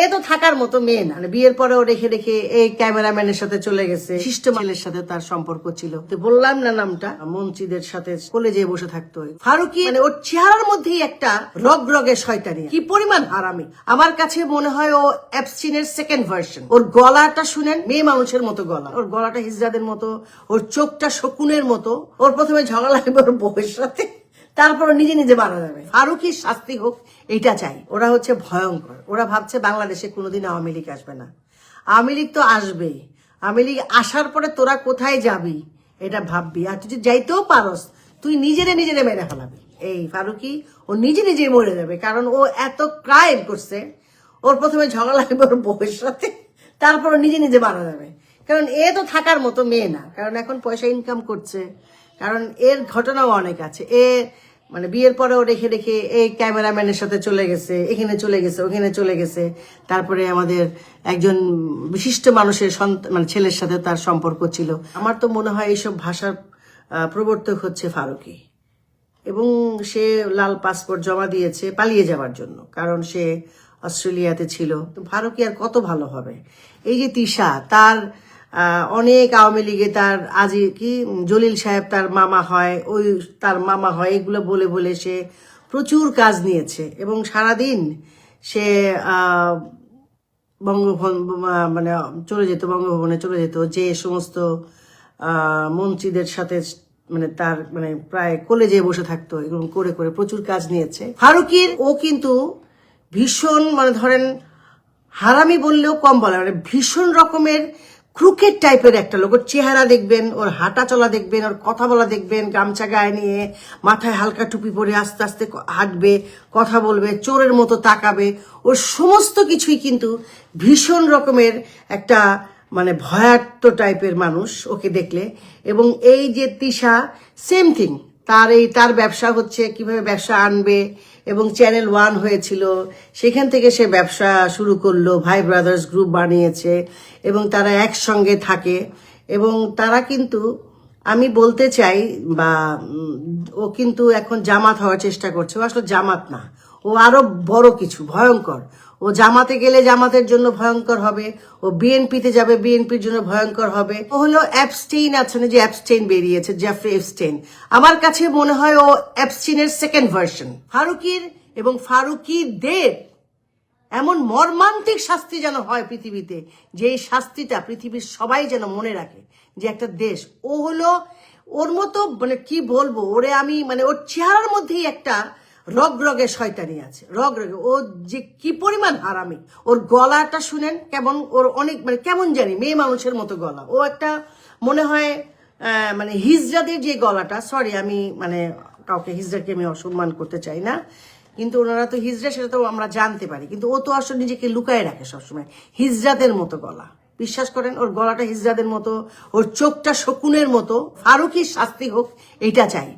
এ তো থাকার মতো মেয়ে না। মানে বিয়ের পরেও রেখে রেখে এই ক্যামেরাম্যানের সাথে চলে গেছে। সাথে তার সম্পর্ক ছিল। বললাম না নামটা সাথে কলেজে বসে থাকতো ফারুকি মানে ওর চেহারার মধ্যেই একটা রগ রগে শয়তানি। কি পরিমাণ হারামি। আমার কাছে মনে হয় ও অ্যাপসিনের সেকেন্ড ভার্সন ওর গলাটা শুনেন, মেয়ে মানুষের মতো গলা। ওর গলাটা হিজড়াদের মতো, ওর চোখটা শকুনের মতো। ওর প্রথমে ঝগড়া লাগবে ওর বউয়ের সাথে। তারপর নিজে নিজে মারা যাবে। ফারুকির শাস্তি হোক এটা চাই। ওরা হচ্ছে ভয়ঙ্কর। ওরা ভাবছে বাংলাদেশে কোনোদিন আওয়ামী লীগ আসবে না। আওয়ামী লীগ তো আসবেই। আওয়ামী লীগ আসার পরে তোরা কোথায় যাবি? এটা ভাববি। আর তুই যাইতেও পারস, তুই নিজেরে নিজেরে মেরে ফেলাবি। এই ফারুকি, ও নিজে নিজে মরে যাবে। কারণ ও এত ক্রাইম করছে, ওর প্রথমে ঝগড়া লাগবে ওর বউয়ের সাথে, তারপর নিজে নিজে মারা যাবে। কারণ এ তো থাকার মতো মেয়ে না। কারণ এখন পয়সা ইনকাম করছে। কারণ এর ঘটনাও অনেক আছে। এ মানে বিয়ের পরেও রেখে রেখে এই ক্যামেরাম্যানের সাথে চলে গেছে, এখানে চলে গেছে, ওখানে চলে গেছে। তারপরে আমাদের একজন বিশিষ্ট মানুষের মানে ছেলের সাথে তার সম্পর্ক ছিল। আমার তো মনে হয় এইসব ভাষার প্রবর্তক হচ্ছে ফারুকি। এবং সে লাল পাসপোর্ট জমা দিয়েছে পালিয়ে যাওয়ার জন্য, কারণ সে অস্ট্রেলিয়াতে ছিল। তো ফারুকি আর কত ভালো হবে? এই যে তিশা, তার অনেক আওয়ামী লীগে তার আজি কি, জলিল সাহেব তার মামা হয়, ওই তার মামা হয়, এগুলো বলে বলে সে প্রচুর কাজ নিয়েছে এবং সারাদিন সে বঙ্গভবন মানে চলে যেত, বঙ্গভবনে চলে যেত, যে সমস্ত মন্ত্রীদের সাথে মানে তার মানে প্রায় কলেজে বসে থাকতো, এরকম করে করে প্রচুর কাজ নিয়েছে। ফারুকির, ও কিন্তু ভীষণ মানে ধরেন হারামি বললেও কম বলে মানে ভীষণ রকমের ক্রুকেট টাইপের একটা লোক। ওর চেহারা দেখবেন, ওর হাঁটা চলা দেখবেন, ওর কথা বলা দেখবেন, গামছা গায়ে নিয়ে মাথায় হালকা টুপি পরে আস্তে আস্তে হাঁটবে, কথা বলবে, চোরের মতো তাকাবে। ওর সমস্ত কিছুই কিন্তু ভীষণ রকমের একটা মানে ভয়াত্ম টাইপের মানুষ ওকে দেখলে। এবং এই যে তিশা সেম থিং তার এই, তার ব্যবসা হচ্ছে কীভাবে ব্যবসা আনবে এবং চ্যানেল ওয়ান হয়েছিল। সেখান থেকে সে ব্যবসা শুরু করল, ভাই ব্রাদার্স গ্রুপ বানিয়েছে এবং তারা একসঙ্গে থাকে। এবং তারা কিন্তু, আমি বলতে চাই বা ও কিন্তু এখন জামাত হওয়ার চেষ্টা করছে। ও আসলে জামাত না ও আরও বড় কিছু, ভয়ঙ্কর। ও জামাতে গেলে জামাতের জন্য ভয়ঙ্কর হবে, ও বিএনপিতে যাবে বিএনপির জন্য ভয়ঙ্কর হবে। ও হলো অ্যাপস্টেইন আছে না যে অ্যাপস্টেইন বেরিয়েছে জেফ্রি এপস্টেইন আমার কাছে মনে হয় ও অ্যাপস্টেইনের সেকেন্ড ভার্সন ফারুকির এবং ফারুকিদের এমন মর্মান্তিক শাস্তি যেন হয় পৃথিবীতে, যে এই শাস্তিটা পৃথিবীর সবাই যেন মনে রাখে, যে একটা দেশ। ও হলো, ওর মতো মানে কি বলব, ওরে আমি মানে ওর চেহারার মধ্যেই একটা রগ রগে শয়তানি আছে, রগ রগে। ও যে কি পরিমাণ হারামি। ওর গলাটা শুনেন কেমন, ওর অনেক মানে কেমন জানি, মেয়ে মানুষের মতো গলা। ও একটা মনে হয় মানে হিজড়াদের যে গলাটা সরি আমি মানে কাউকে হিজড়াকে আমি অসম্মান করতে চাই না, কিন্তু ওনারা তো হিজড়া, সেটা তো আমরা জানতে পারি। কিন্তু ও তো আসলে নিজেকে লুকায় রাখে সবসময়, হিজড়াদের মতো গলা। বিশ্বাস করেন, ওর গলাটা হিজড়াদের মতো, ওর চোখটা শকুনের মতো, ফারুকির শাস্তি হোক এটা চাই।